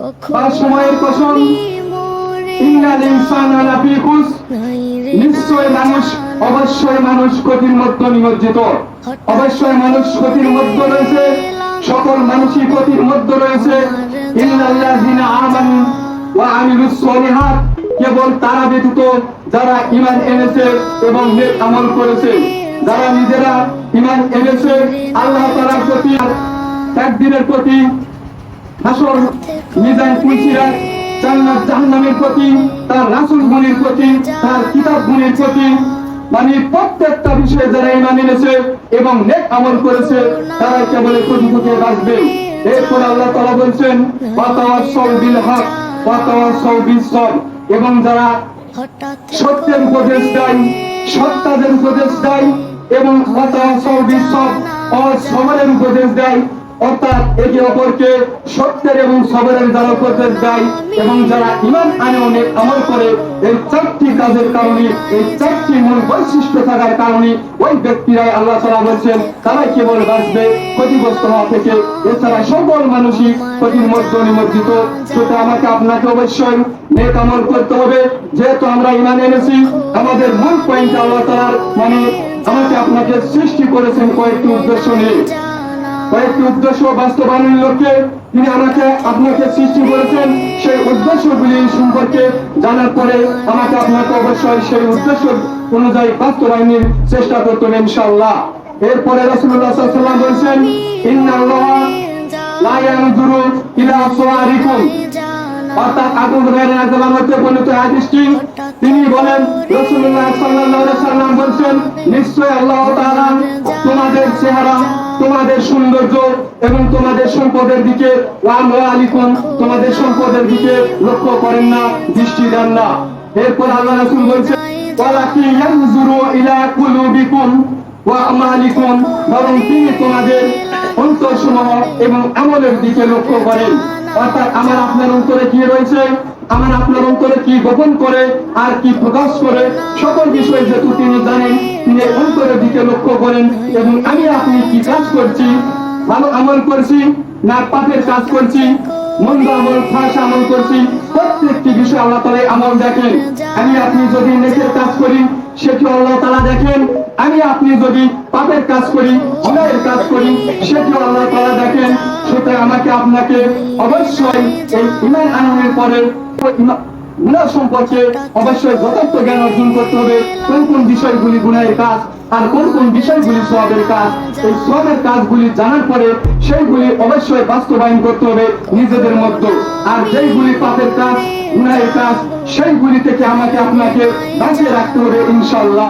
তার সময়ের কসম ইন্নাল ইনসানা লাফি খুসর নিশ্চয় মানুষ অবশ্যই মানুষ ক্ষতির মধ্যে নিমজ্জিত। অবশ্যই মানুষ ক্ষতির মধ্যে রয়েছে। সকল মানুষই ক্ষতির মধ্যে রয়েছে। ইল্লাল্লাযিনা আমানু ওয়া আমিলুস সলিহাত কেবল তারা ব্যতীত যারা ঈমান এনেছে এবং নেক আমল করেছে যারা নিজেরা ঈমান এনেছে আল্লাহ তাআলার প্রতি একদিনের প্রতি হাসর মিজান পুলসিরাত জান্নাত জাহান্নামের প্রতি, তার রাসূল গুণের প্রতি, তার কিতাব গুণের প্রতি মানে প্রত্যেকটা বিষয়ে যারা ইমান এনেছে এবং নেক আমল করেছে তারা কেবল কোটি কোটি এরপর আল্লাহ তাআলা বলছেন ওয়াতাওয়াসাউ বিল হক ওয়াতাওয়াসাউ বিস সবর এবং যারা সত্যের উপদেশ দেয় সত্যাদের উপদেশ দেয় এবং ওয়াতাওয়াসাউ বিস সবর ও উপদেশ দেয় অর্থাৎ একে অপরকে সত্যের এবং সবরের উপদেশ দেয় এবং যারা ইমান আনে অনেক আমল করে, এই চারটি কাজের কারণে, এই চারটি মূল বৈশিষ্ট্য থাকার কারণে ওই ব্যক্তিরাই আল্লাহ তালা বলছেন, তারাই কেবল বাঁচবে ক্ষতিগ্রস্ত হওয়া থেকে। এছাড়া সকল মানুষই ক্ষতির মধ্যে নিমজ্জিত। সেটা আমাকে আপনাকে অবশ্যই নেক আমল করতে হবে। যেহেতু আমরা ইমান এনেছি, আমাদের মূল পয়েন্ট আল্লাহ তালার মানে আমাকে আপনাকে সৃষ্টি করেছেন কয়েকটি উদ্দেশ্য নিয়ে। কয়েকটি উদ্দেশ্য বাস্তবায়নের লক্ষ্যে তিনি আমাকে, আপনাকে সৃষ্টি করেছেন। সেই উদ্দেশ্যগুলি সম্পর্কে জানার পরে আমাকে আপনাকে অবশ্যই সেই উদ্দেশ্য অনুযায়ী বাস্তবায়নের চেষ্টা করতে হবে, ইনশাআল্লাহ। এরপরে আলাইহি ওয়াসাল্লাম বলেছেন তিনি বলেন, রাসূলুল্লাহ নিশ্চয় আল্লাহ সৌন্দর্য এবং তোমাদের সম্পদের দিকে ওয়ালিকুম তোমাদের সম্পদের দিকে লক্ষ্য করেন না, দৃষ্টি দেন না। এরপর আল্লাহ রাসুল বলছে ইলা কুলুবিকুম বরং তোমাদের এবং আমলের দিকে লক্ষ্য করেন। অর্থাৎ আমার আপনার অন্তরে কি রয়েছে? আমার আপনার অন্তরে কি গোপন করে আর কি প্রকাশ করে? সকল বিষয় যেহেতু তিনি জানেন তিনি অন্তরের দিকে লক্ষ্য করেন এবং আমি আপনি কি কাজ করছি? ভালো আমল করছি না পাপের কাজ করছি? মন্দ আমল ফাঁস আমল করছি? প্রত্যেকটি বিষয় আল্লাহ তালা আমল দেখেন। আমি আপনি যদি নেকের কাজ করি সেটি আল্লাহ তালা দেখেন। আমি, আপনি যদি পাপের কাজ করি, অন্যায়ের কাজ করি, সেটিও আল্লাহ তালা দেখেন। সুতরাং আমাকে আপনাকে অবশ্যই এই ইমান আনন্দের পরে গুনাহ সম্পর্কে অবশ্যই যথার্থ জ্ঞান অর্জন করতে হবে। কোন কোন বিষয়গুলি গুণের কাজ আর কোন কোন বিষয়গুলি সবের কাজ, এই সবের কাজগুলি জানার পরে সেইগুলি অবশ্যই বাস্তবায়ন করতে হবে নিজেদের মধ্যে। আর যেইগুলি পাপের কাজ গুণের কাজ, সেইগুলি থেকে আমাকে আপনাকে বাঁচিয়ে রাখতে হবে ইনশাল্লাহ